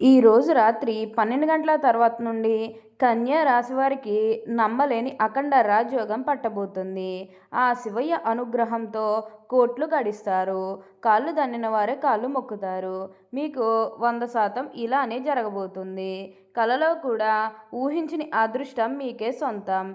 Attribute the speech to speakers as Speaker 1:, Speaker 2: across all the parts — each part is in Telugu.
Speaker 1: ఈరోజు రాత్రి పన్నెండు గంటల తర్వాత నుండి కన్యా రాశి వారికి నమ్మలేని అఖండ రాజయోగం పట్టబోతుంది. ఆ శివయ్య అనుగ్రహంతో కోట్లు గడిస్తారు. కాళ్ళు దన్నిన వారే కాళ్ళు మొక్కుతారు. మీకు వంద శాతం ఇలానే జరగబోతుంది. కలలో కూడా ఊహించని అదృష్టం మీకే సొంతం.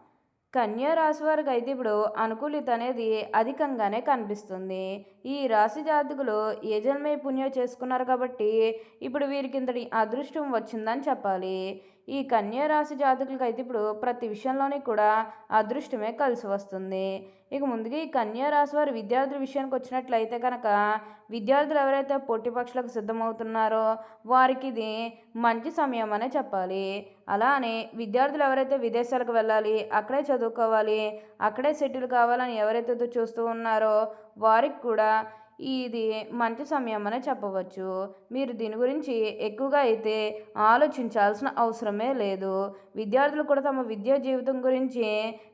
Speaker 1: రాశి వారికి అయితే ఇప్పుడు అనుకూలిత అనేది అధికంగానే కనిపిస్తుంది. ఈ రాశి జాతకులు ఏ జన్మే పుణ్యం చేసుకున్నారు కాబట్టి ఇప్పుడు వీరికి ఇంతటి అదృష్టం వచ్చిందని చెప్పాలి. ఈ కన్యా రాశి జాతకులకి అయితే ఇప్పుడు ప్రతి విషయంలోని కూడా అదృష్టమే కలిసి వస్తుంది. ఇక ముందుగా ఈ కన్యా రాశి వారి విద్యార్థుల విషయానికి వచ్చినట్లయితే కనుక విద్యార్థులు ఎవరైతే పోటీ పక్షులకు సిద్ధమవుతున్నారో వారికి ఇది మంచి సమయం అనే చెప్పాలి. అలానే విద్యార్థులు ఎవరైతే విదేశాలకు వెళ్ళాలి అక్కడే చదువుకోవాలి అక్కడే సెటిల్ కావాలని ఎవరైతే చూస్తూ ఉన్నారో వారికి కూడా ఇది మంచి సమయం అని చెప్పవచ్చు. మీరు దీని గురించి ఎక్కువగా అయితే ఆలోచించాల్సిన అవసరమే లేదు. విద్యార్థులు కూడా తమ విద్యా జీవితం గురించి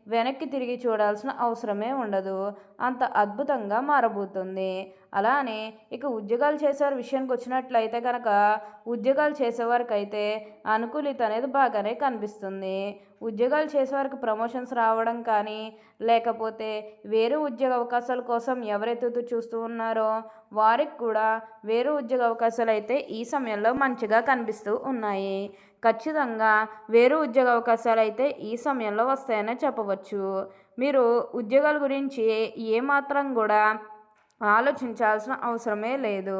Speaker 1: వెనక్కి తిరిగి చూడాల్సిన అవసరమే ఉండదు. అంత అద్భుతంగా మారబోతుంది. అలానే ఇక ఉద్యోగాలు చేసేవారి విషయానికి వచ్చినట్లయితే కనుక ఉద్యోగాలు చేసేవారికైతే అనుకూలిత అనేది బాగానే కనిపిస్తుంది. ఉద్యోగాలు చేసేవారికి ప్రమోషన్స్ రావడం కానీ లేకపోతే వేరే ఉద్యోగ అవకాశాల కోసం ఎవరైతే చూస్తూ ఉన్నారో వారికి కూడా వేరే ఉద్యోగ అవకాశాలు అయితే ఈ సమయంలో మంచిగా కనిపిస్తూ ఉన్నాయి. ఖచ్చితంగా వేరే ఉద్యోగ అవకాశాలు అయితే ఈ సమయంలో వస్తాయనే చెప్పవచ్చు. మీరు ఉద్యోగాల గురించి ఏమాత్రం కూడా ఆలోచించాల్సిన అవసరమే లేదు.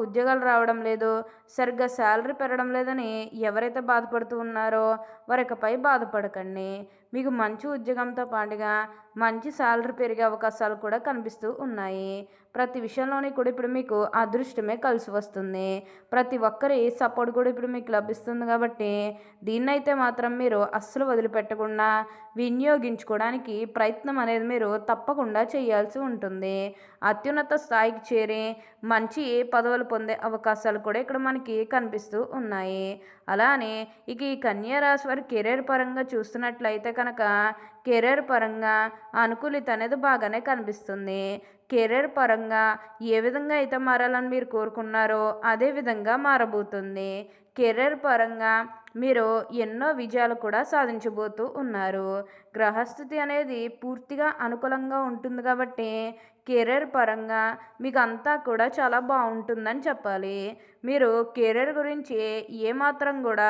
Speaker 1: ఉద్యోగాలు రావడం లేదు సరిగ్గా శాలరీ పెరగడం లేదని ఎవరైతే బాధపడుతూ ఉన్నారో వారికపై బాధపడకండి. మీకు మంచి ఉద్యోగంతో పాటుగా మంచి శాలరీ పెరిగే అవకాశాలు కూడా కనిపిస్తూ ఉన్నాయి. ప్రతి విషయంలోని కూడా ఇప్పుడు మీకు అదృష్టమే కలిసి వస్తుంది. ప్రతి ఒక్కరి సపోర్ట్ కూడా ఇప్పుడు మీకు లభిస్తుంది కాబట్టి దీన్నైతే మాత్రం మీరు అస్సలు వదిలిపెట్టకుండా వినియోగించుకోవడానికి ప్రయత్నం అనేది మీరు తప్పకుండా చేయాల్సి ఉంటుంది. అత్యున్నత స్థాయికి చేరి మంచి పదవులు పొందే అవకాశాలు కూడా ఇక్కడ మనకి కనిపిస్తూ ఉన్నాయి. అలానే ఇక ఈ కన్యా రాశి వారి కెరీర్ పరంగా చూస్తున్నట్లయితే కనుక కెరీర్ పరంగా అనుకూలిత అనేది బాగానే కనిపిస్తుంది. కెరీర్ పరంగా ఏ విధంగా అయితే మారాలని మీరు కోరుకున్నారో అదే విధంగా మారబోతుంది. కెరీర్ పరంగా మీరు ఎన్నో విజయాలు కూడా సాధించబోతూ ఉన్నారు. గ్రహస్థితి అనేది పూర్తిగా అనుకూలంగా ఉంటుంది కాబట్టి కెరీర్ పరంగా మీకు అంతా కూడా చాలా బాగుంటుందని చెప్పాలి. మీరు కెరీర్ గురించి ఏమాత్రం కూడా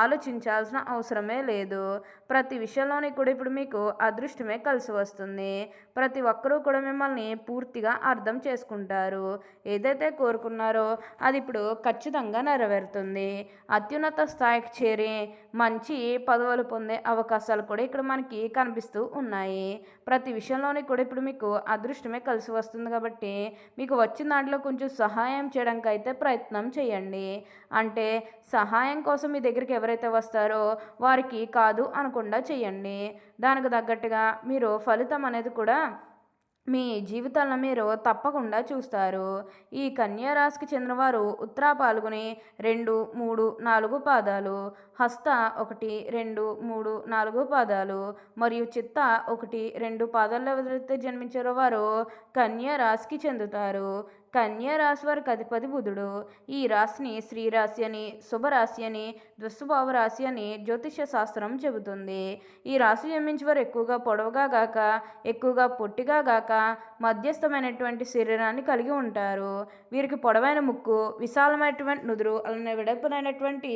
Speaker 1: ఆలోచించాల్సిన అవసరమే లేదు. ప్రతి విషయంలోని కూడా ఇప్పుడు మీకు అదృష్టమే కలిసి వస్తుంది. ప్రతి ఒక్కరూ కూడా మిమ్మల్ని పూర్తిగా అర్థం చేసుకుంటారు. ఏదైతే కోరుకున్నారో అది ఇప్పుడు ఖచ్చితంగా నెరవేరుతుంది. అత్యున్నత స్థాయికి చేరి మంచి పదవులు పొందే అవకాశాలు కూడా ఇక్కడ మనకి కనిపిస్తూ ఉన్నాయి. ప్రతి విషయంలోని కూడా ఇప్పుడు మీకు అదృష్టమే కలిసి వస్తుంది కాబట్టి మీకు వచ్చిన దాంట్లో కొంచెం సహాయం చేయడానికి అయితే ప్రయత్నం చేయండి. అంటే సహాయం కోసం మీ దగ్గరికి ఎవరైతే వస్తారో వారికి కాదు అనకుండా చేయండి. దానికి తగ్గట్టుగా మీరు ఫలితం అనేది కూడా మీ జీవితాలను మీరు తప్పకుండా చూస్తారు. ఈ కన్యా రాశికి చెందినవారు ఉత్తరా పాల్గొని రెండు మూడు నాలుగు పాదాలు హస్త ఒకటి రెండు మూడు నాలుగు పాదాలు మరియు చిత్త ఒకటి రెండు పాదాల్లో ఎవరైతే జన్మించారో వారు కన్యా రాశికి చెందుతారు. కన్యా రాశి వారికి అధిపతి బుధుడు. ఈ రాశిని శ్రీరాశి అని శుభరాశి అని దుస్సుభావ రాశి అని జ్యోతిష్య శాస్త్రం చెబుతుంది. ఈ రాశి జన్మించి వారు ఎక్కువగా పొడవుగా గాక ఎక్కువగా పొట్టిగా గాక మధ్యస్థమైనటువంటి శరీరాన్ని కలిగి ఉంటారు. వీరికి పొడవైన ముక్కు విశాలమైనటువంటి నుదురు అలానే విడపనైనటువంటి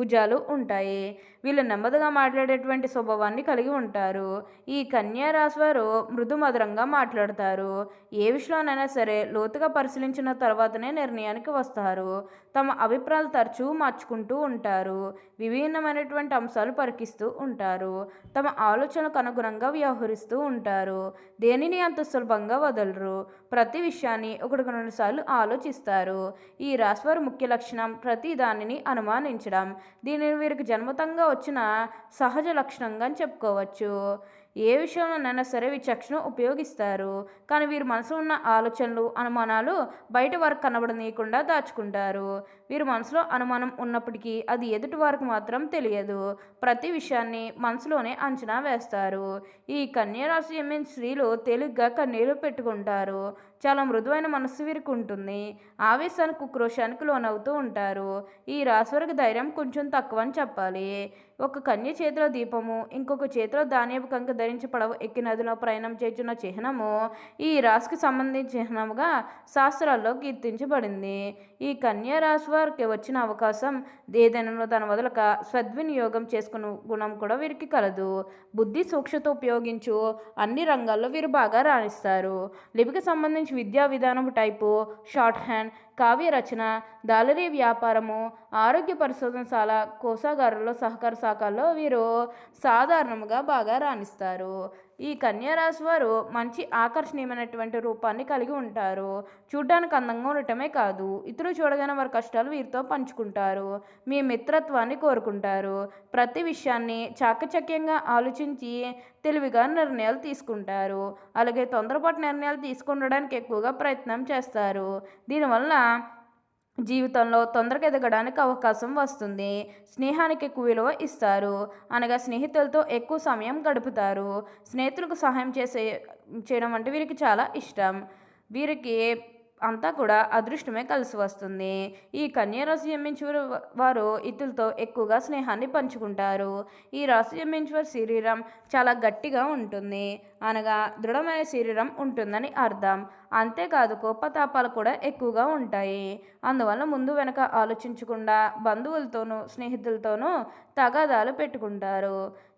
Speaker 1: భుజాలు ఉంటాయి. వీళ్ళు నెమ్మదిగా మాట్లాడేటువంటి స్వభావాన్ని కలిగి ఉంటారు. ఈ కన్యా రాశి వారు మృదు మధురంగా మాట్లాడతారు. ఏ విషయంలోనైనా సరే లోతుగా పరిశీలించిన తర్వాతనే నిర్ణయానికి వస్తారు. తమ అభిప్రాయాలు తరచూ మార్చుకుంటూ ఉంటారు. విభిన్నమైనటువంటి అంశాలు పరికిస్తూ ఉంటారు. తమ ఆలోచనలకు అనుగుణంగా వ్యవహరిస్తూ ఉంటారు. దేనిని అంత సులభంగా వదలరు? ప్రతి విషయాన్ని ఒకటికి రెండు సార్లు ఆలోచిస్తారు. ఈ రాశివారి ముఖ్య లక్షణం ప్రతి దానిని అనుమానించడం. దీనిని వీరికి జన్మతంగా వచ్చిన సహజ లక్షణంగా చెప్పుకోవచ్చు. ఏ విషయంలోనైనా సరే విచక్షణ ఉపయోగిస్తారు. కానీ వీరి మనసులో ఉన్న ఆలోచనలు అనుమానాలు బయట వారికి కనబడనీయకుండా దాచుకుంటారు. వీరి మనసులో అనుమానం ఉన్నప్పటికీ అది ఎదుటి వారికి మాత్రం తెలియదు. ప్రతి విషయాన్ని మనసులోనే అంచనా వేస్తారు. ఈ కన్యరాశి ఎమ్మెన్ స్త్రీలు తేలిగ్గా కన్నీళ్ళు పెట్టుకుంటారు. చాలా మృదువైన మనస్సు వీరికి ఉంటుంది. ఆవేశానికి ఉక్రోషానికి లోనవుతూ ఉంటారు. ఈ రాశి వారికి ధైర్యం కొంచెం తక్కువ అని చెప్పాలి. ఒక కన్య చేతిలో దీపము ఇంకొక చేతిలో ధాన్యపు కంక ధరించి పడవ ఎక్కి నదిలో ప్రయాణం చేస్తున్న చిహ్నము ఈ రాశికి సంబంధించిన చిహ్నముగా శాస్త్రాల్లో కీర్తించబడింది. ఈ కన్యా రాశి వారికి వచ్చిన అవకాశం ఏదైనా తన వదలక సద్వినియోగం చేసుకున్న గుణం కూడా వీరికి కలదు. బుద్ధి సూక్ష్మత ఉపయోగించు అన్ని రంగాల్లో వీరు బాగా రాణిస్తారు. లిపికి సంబంధించి విద్యా విధానం టైపు షార్ట్ హ్యాండ్ కావ్య రచన దాలరీ వ్యాపారము ఆరోగ్య పరిశోధనశాల కోశాగారుల్లో సహకార శాఖల్లో వీరు సాధారణంగా బాగా రాణిస్తారు. ఈ కన్యారాశి వారు మంచి ఆకర్షణీయమైనటువంటి రూపాన్ని కలిగి ఉంటారు. చూడడానికి అందంగా ఉండటమే కాదు ఇతరులు చూడగానే వారి కష్టాలు వీరితో పంచుకుంటారు. మీ మిత్రత్వాన్ని కోరుకుంటారు. ప్రతి విషయాన్ని చాకచక్యంగా ఆలోచించి తెలివిగా నిర్ణయాలు తీసుకుంటారు. అలాగే తొందరపాటు నిర్ణయాలు తీసుకుండడానికి ఎక్కువగా ప్రయత్నం చేస్తారు. దీనివల్ల జీవితంలో తొందరగా ఎదగడానికి అవకాశం వస్తుంది. స్నేహానికి ఎక్కువ విలువ ఇస్తారు. అనగా స్నేహితులతో ఎక్కువ సమయం గడుపుతారు. స్నేహితులకు సహాయం చేసే చేయడం అంటే వీరికి చాలా ఇష్టం. వీరికి అంతా కూడా అదృష్టమే కలిసి వస్తుంది. ఈ కన్యా రాశి జన్మించే వారు ఇతరులతో ఎక్కువగా స్నేహాన్ని పంచుకుంటారు. ఈ రాశి జన్మించిన వారి శరీరం చాలా గట్టిగా ఉంటుంది. అనగా దృఢమైన శరీరం ఉంటుందని అర్థం. అంతేకాదు కోపతాపాలు కూడా ఎక్కువగా ఉంటాయి. అందువల్ల ముందు వెనక ఆలోచించకుండా బంధువులతోనూ స్నేహితులతోనూ తగాదాలు పెట్టుకుంటారు.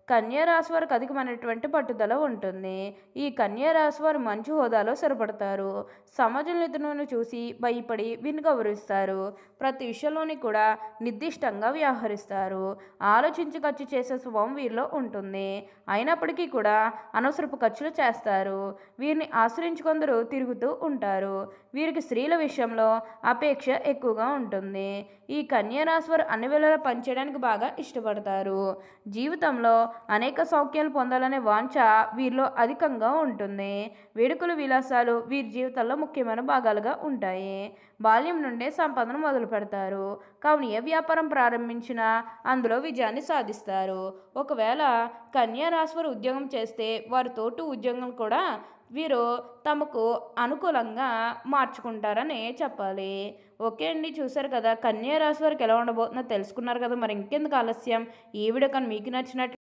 Speaker 1: కన్యారాశి వారికి అధికమైనటువంటి పట్టుదల ఉంటుంది. ఈ కన్యారాశి వారు మంచి హోదాలో స్థిరపడతారు. సమాజంలో ఇతరులను చూసి భయపడి వీరిని గౌరవిస్తారు ప్రతి విషయంలోని కూడా నిర్దిష్టంగా వ్యవహరిస్తారు. ఆలోచించి ఖర్చు చేసే స్వభావం వీరిలో ఉంటుంది. అయినప్పటికీ కూడా అనవసరపు ఖర్చులు చేస్తారు. వీరిని ఆశ్రయించుకొందరు తిరుగుతూ ఉంటారు. వీరికి స్త్రీల విషయంలో అపేక్ష ఎక్కువగా ఉంటుంది. ఈ కన్యారాశి వారు అన్ని వేళలా పనిచేయడానికి బాగా ఇష్టపడతారు. జీవితంలో అనేక సౌఖ్యాలు పొందాలనే వాంఛ వీరిలో అధికంగా ఉంటుంది. వేడుకలు విలాసాలు వీరి జీవితంలో ముఖ్యమైన భాగాలుగా ఉంటాయి. బాల్యం నుండే సంపదను మొదలు పెడతారు. కావున ఏ వ్యాపారం ప్రారంభించినా అందులో విజయాన్ని సాధిస్తారు. ఒకవేళ కన్యా రాశి ఉద్యోగం చేస్తే వారి తోటి ఉద్యోగం కూడా వీరు తమకు అనుకూలంగా మార్చుకుంటారని చెప్పాలి. ఓకే అండి చూసారు కదా. కన్యా రాశి వారికి ఎలా ఉండబోతుందో తెలుసుకున్నారు కదా. మరి ఇంకెందుకు ఆలస్యం? ఈ వీడియో కానీ మీకు నచ్చినట్టు